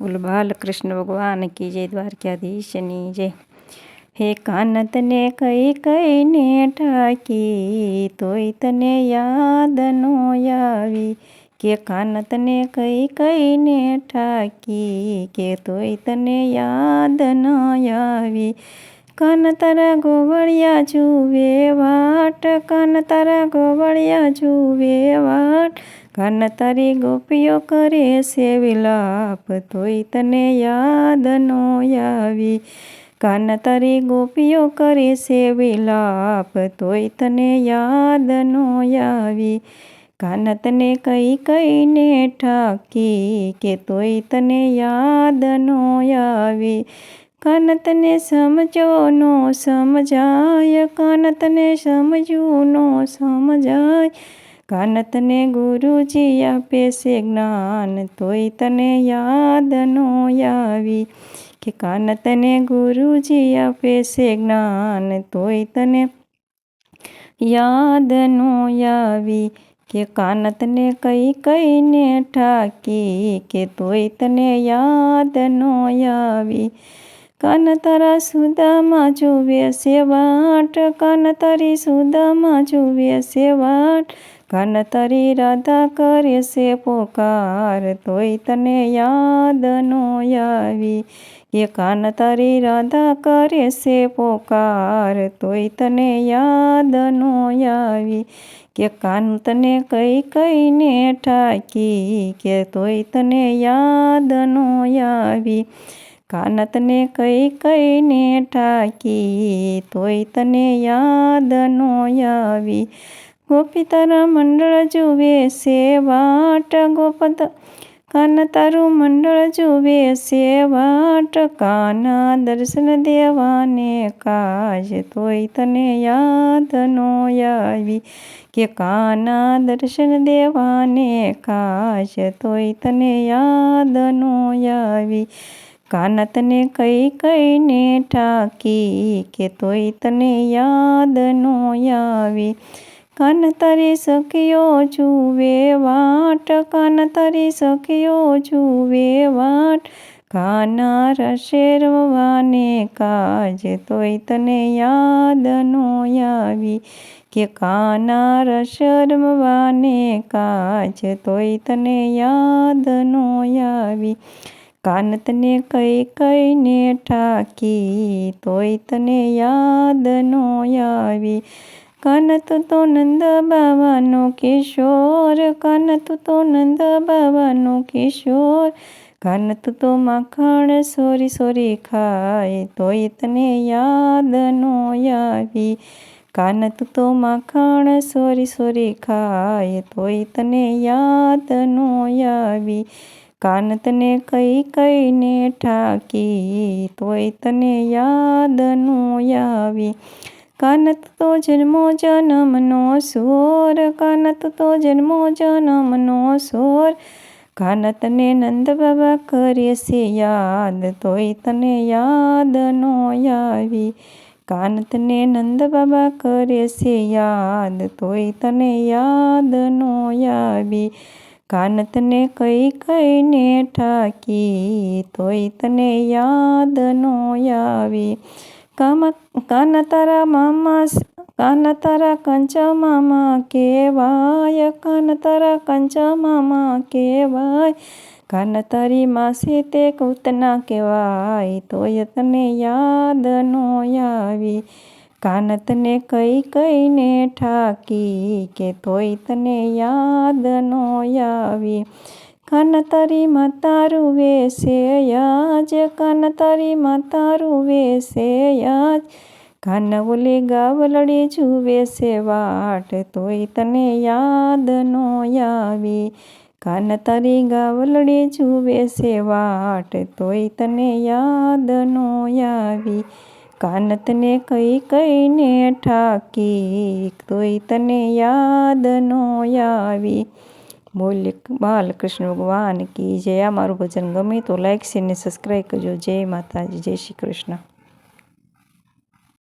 બોલો, બાલકૃષ્ણ ભગવાન કી જય, દ્વારકાધીશની જય. હે કાન તને કઈ કઈને ઠાકી, તોય તને યાદ નો આવી. કે કાન તને કઈ કઈને ઠાકી, કે તોય તને યાદ ન આવી. કાન તારા ગોવળિયા જુવે, વાટ. કાન તારા ગોવળિયા જુવે, વાટ. કાન તારી ગોપીઓ કરે છે વિલાપ, તોય તને યાદ નો આવી. કાન તારી ગોપીઓ કરે છે વિલાપ, તોય તને યાદ નો આવી. કાન તને કઈ કઈને ઠાકી કે તોય તને યાદ નો આવી. કાન તને સમજો નો સમજાય કાન તને સમજવું નો સમજાય. કાન તને ગુરુજી આપે છે જ્ઞાન, તોય તને યાદ નો આવી કે કાનતને ગુરુજી આપે છે જ્ઞાન, તોય તને યાદ નો આવી કે કાનતને કઈ કઈને ઠાકી કે તોય તને યાદ નો આવી. કાન તારા સુદામાં જુએ સેવાટ કાન તારી સુદામાં જુએ છે કાન તારી રાધા કરે છે પોકાર, તોય તને યાદ નો આવી. એ કાન તારી રાધા કરે છે પોકાર, તોય તને યાદ નો આવી. કે કાન તને કઈ કઈને ઠાકી, કે તોય તને યાદ નો આવી. કાન તને કઈ કઈને ઠાકી, તોય તને યાદ નો આવી. ગોપી તારા મંડળ જુએ છે વાટ ગોપત. કાન તારું મંડળ જુએ છે વાટ કાના દર્શન દેવાને કાજ તોય તને યાદ નો આવી. કે કાના દર્શન દેવાને કાજ તોય તને યાદ નો આવી. કાન તને કઈ કઈને ઠાકી કે તોય તને યાદ નો આવી. કાન તરી સખીઓ જુએ વાટ, કન તરી સખીઓ જુએ વાટ. કાના રસે રમવાને કાજ તોય તને યાદ નો આવી કે કાના રસ રમવાને કાજ તોય તને યાદ નો આવી. કાન તને કઈ કઈને ઠાકી તોય તને યાદ નો આવી. કાન તું નંદ બાબાનો કિશોર કાન તું નંદ બાબાનો કિશોર. કાન તું માખણ સોરી સોરી ખાય, તોય તને યાદ નો આવી. કાન તું તો માખણ સોરી સોરી ખાય, તોય તને યાદ નો આવી. કાનતને કઈ કઈને ઠાકી, તોય તને યાદ નો આવી. કાન તો જન્મો જન્મનો સોર કાન તો જન્મો જન્મનો સોર કાન તને નંદ બાબા કરે છે યાદ તોય તને યાદ નો આવી કાન તને નંદ બાબા કરે છે યાદ તોય તને યાદ નો આવી કાન તને કઈ કઈને ઠાકી તોય તને યાદ નો આવી કાન તારા મામા કાન તારા કંચા મામા કેવાય કાન તારા કંચા મામા કેવાય કાન તારી માસી તે કૂતના કહેવાય. તોય તને યાદ નો આવી. કાનતને કઈ કઈને ઠાકી કે તોય તને યાદ નો આવી. કાન મતારું વેસે યાજ, કાન તારી માતારું વેસે યાજ. કાન ઓલી ગાવલડી જુવે છે વાટ, તોય તને યાદ નો આવી. કાન તારી ગાવલડી જુવે છે વાટ, તોય તને યાદ નો આવી. કાન તને કઈ કઈને ઠાકી, તોય તને યાદ નો આવી. બોલ બાલકૃષ્ણ ભગવાન કી જય. મારું ભજન ગમે તો લાઈક શેર ને સબસ્ક્રાઈબ કરજો. જય માતાજી, જય શ્રી કૃષ્ણ.